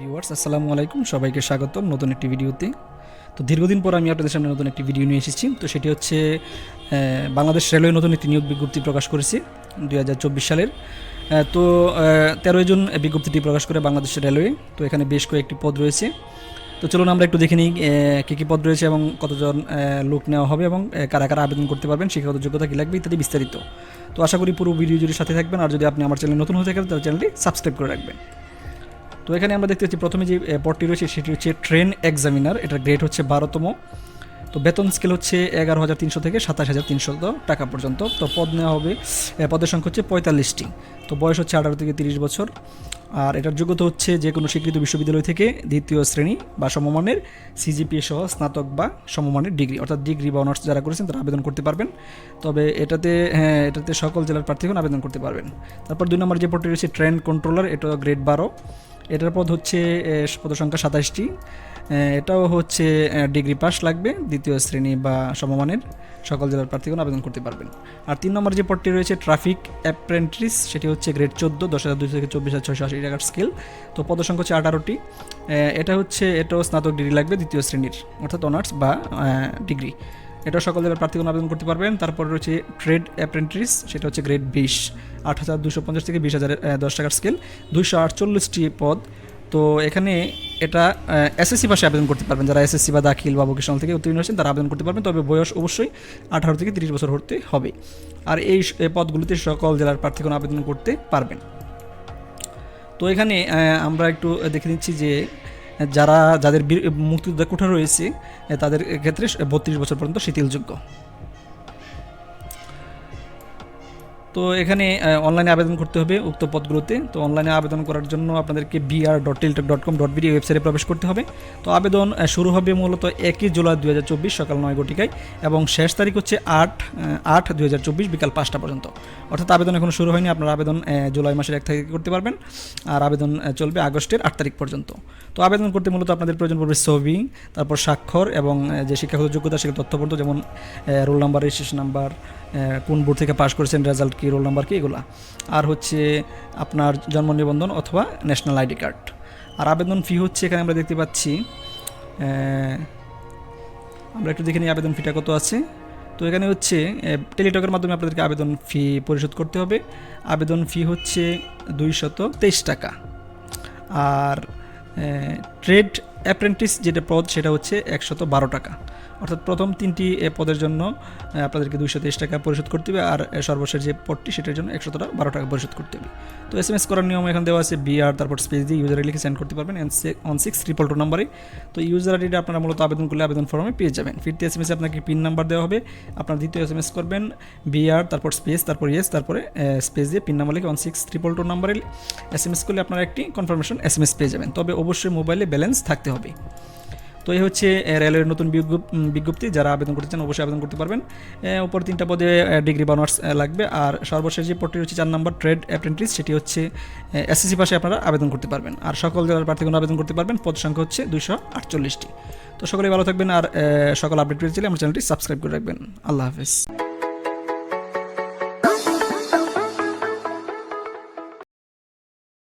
Viewers আসসালামু আলাইকুম। সবাইকে স্বাগত নতুন একটি ভিডিওতে। তো দীর্ঘদিন পর আমি আপনাদের সামনে নতুন একটি ভিডিও নিয়ে এসেছি। তো সেটি হচ্ছে বাংলাদেশ রেলওয়ে নতুন একটি নিয়োগ বিজ্ঞপ্তি প্রকাশ করেছে দুই হাজার চব্বিশ সালের। তো তেরোই জুন বিজ্ঞপ্তিটি প্রকাশ করে বাংলাদেশ রেলওয়ে। তো এখানে বেশ কয়েকটি পদ রয়েছে। তো চলুন আমরা একটু দেখে নিই কী কী পদ রয়েছে এবং কতজন লোক নেওয়া হবে এবং কারা কারা আবেদন করতে পারবেন শিক্ষাগত যোগ্যতা কী লাগবে ইত্যাদি বিস্তারিত। তো আশা করি পুরো ভিডিও জুড়ে সাথে থাকবেন। আর যদি আপনি আমার চ্যানেল নতুন হয়ে থাকেন, তাহলে চ্যানেলটি সাবস্ক্রাইব করে রাখবেন। তো এখানে আমরা দেখতে পাচ্ছি প্রথমে যে পদটি রয়েছে সেটি হচ্ছে ট্রেন এক্সামিনার। এটার গ্রেড হচ্ছে বারোতম। তো বেতন স্কেল হচ্ছে এগারো হাজার তিনশো থেকে সাতাশ হাজার তিনশো টাকা পর্যন্ত। তো পদ নেওয়া হবে পদের সংখ্যা হচ্ছে পঁয়তাল্লিশটি। তো বয়স হচ্ছে আঠারো থেকে তিরিশ বছর। আর এটার যোগ্যতা হচ্ছে যে কোনো স্বীকৃত বিশ্ববিদ্যালয় থেকে দ্বিতীয় শ্রেণি বা সমমানের সিজিপিএ সহ স্নাতক বা সমমানের ডিগ্রি, অর্থাৎ ডিগ্রি বা অনার্স যারা করেছেন তারা আবেদন করতে পারবেন। তবে এটাতে হ্যাঁ এটাতে সকল জেলার প্রার্থীগণ আবেদন করতে পারবেন। তারপর দুই নম্বর যে পদটি রয়েছে, ট্রেন কন্ট্রোলার এটা গ্রেড বারো। এটার পদ হচ্ছে পদ সংখ্যা সাতাশটি। এটাও হচ্ছে ডিগ্রি পাস লাগবে, দ্বিতীয় শ্রেণি বা সমমানের সকল জেলার প্রার্থীগণ আবেদন করতে পারবেন। আর তিন নম্বর যে পদটি রয়েছে, ট্রাফিক অ্যাপ্রেন্টিস, সেটি হচ্ছে গ্রেড চোদ্দ, দশ হাজার দুশো থেকে চব্বিশ হাজার ছয়শো আশি টাকার স্কেল। তো পদসংখ্যা হচ্ছে আঠারোটি। এটা হচ্ছে, এটাও স্নাতক ডিগ্রি লাগবে, দ্বিতীয় শ্রেণির, অর্থাৎ অনার্স বা ডিগ্রি। এটা সকল জেলার প্রার্থীগণ আবেদন করতে পারবেন। তারপর রয়েছে ট্রেড অ্যাপ্রেন্টিস সেটা হচ্ছে গ্রেড বিশ। আট হাজার দুশো পঞ্চাশ থেকে বিশ হাজার দশ টাকার স্কেল দুইশো আটচল্লিশটি পদ। তো এখানে এটা এসএসসি পাশে আবেদন করতে পারবেন। যারা এসএসসি বা দাখিল বা ভোকেশনাল থেকে উত্তীর্ণ হয়েছেন, তারা আবেদন করতে পারবেন। তবে বয়স অবশ্যই আঠারো থেকে তিরিশ বছর হতে হবে। আর এই পদগুলিতে সকল জেলার প্রার্থীগণ আবেদন করতে পারবেন। তো এখানে আমরা একটু দেখে নিচ্ছি যে যারা যাদের মুক্তিযোদ্ধা কোঠা রয়েছে তাদের ক্ষেত্রে বত্রিশ বছর পর্যন্ত শিথিলযোগ্য। তো এখানে অনলাইনে আবেদন করতে হবে উক্ত পদগুলোতে। তো অনলাইনে আবেদন করার জন্য আপনাদেরকে BR dot Teletalk dot com dot BD ওয়েবসাইটে প্রবেশ করতে হবে। তো আবেদন শুরু হবে মূলত একই জুলাই দু হাজার চব্বিশ সকাল নয় ঘটিকায় এবং শেষ তারিখ হচ্ছে আট আট দু হাজার চব্বিশ বিকাল পাঁচটা পর্যন্ত। অর্থাৎ আবেদন এখনও শুরু হয়নি, আপনার আবেদন জুলাই মাসের এক তারিখ করতে পারবেন আর আবেদন চলবে আগস্টের আট তারিখ পর্যন্ত। তো আবেদন করতে মূলত আপনাদের প্রয়োজন পড়বে ছবি, তারপর স্বাক্ষর এবং যে শিক্ষাগত যোগ্যতা, সেগুলো তথ্যপত্র যেমন রোল নাম্বার রেজিস্ট্রেশন নাম্বার কোন বোর্ড থেকে পাস করেছেন রেজাল্ট কি রোল নাম্বার কি এগুলো? আর হচ্ছে আপনার জন্ম নিবন্ধন অথবা ন্যাশনাল আইডি কার্ড আর আবেদন ফি হচ্ছে এখানে আমরা দেখতে পাচ্ছি আমরা একটু দেখে নিই আবেদন ফিটা কত আছে। তো এখানে হচ্ছে টেলিটকের মাধ্যমে আপনাদেরকে আবেদন ফি পরিশোধ করতে হবে। আবেদন ফি হচ্ছে দুইশত তেইশ টাকা। আর ট্রেড অ্যাপ্রেন্টিস যেটা পদ সেটা হচ্ছে একশত বারো টাকা। অর্থাৎ প্রথম তিনটি পদের জন্য আপনাদেরকে দুইশো তেইশ টাকা পরিশোধ করতে হবে আর সর্বশেষ যে পদটি সেটার জন্য একশো টাকা বারো টাকা পরিশোধ করতে হবে। তো এস এম এস করার নিয়ম এখানে দেওয়া আছে বিআর তারপর স্পেস দিয়ে ইউজার লিখে সেন্ড করতে পারবেন অন সিক্স ট্রিপল টু নাম্বারে তো ইউজার আইডিটা আপনারা মূলত আবেদন করলে আবেদন ফর্মে পেয়ে যাবেন। ফিরতে এস এম এসে আপনাকে পিন নাম্বার দেওয়া হবে, আপনার দ্বিতীয় এস এম এস করবেন বিআর তারপর স্পেস তারপর ইয়েস তারপরে স্পেস দিয়ে পিন নাম্বার লিখে ওয়ান সিক্স ট্রিপল টু নাম্বারে এস এম এস করলে আপনারা একটি কনফার্মেশন এস এম এস পেয়ে যাবেন। তবে অবশ্যই মোবাইলে ব্যালেন্স থাকতে হবে। তো এই হচ্ছে রেলওয়ের নতুন বিজ্ঞপ্তি। যারা আবেদন করতে চান, অবশ্যই আবেদন করতে পারবেন। উপর তিনটা পদে ডিগ্রি বা লাগবে। আর সর্বশেষ যে পদটি হচ্ছে চার নম্বর, ট্রেড অ্যাপ্রেন্টিস, সেটি হচ্ছে এসএসসি পাশে আপনারা আবেদন করতে পারবেন। আর সকল জেলার প্রার্থীগণ আবেদন করতে পারবেন। পদ সংখ্যা হচ্ছে দুশো আটচল্লিশটি। তো সকলেই ভালো থাকবেন। আর সকল আপডেট পেয়েছিলে আমার চ্যানেলটি সাবস্ক্রাইব করে রাখবেন। আল্লাহ হাফেজ।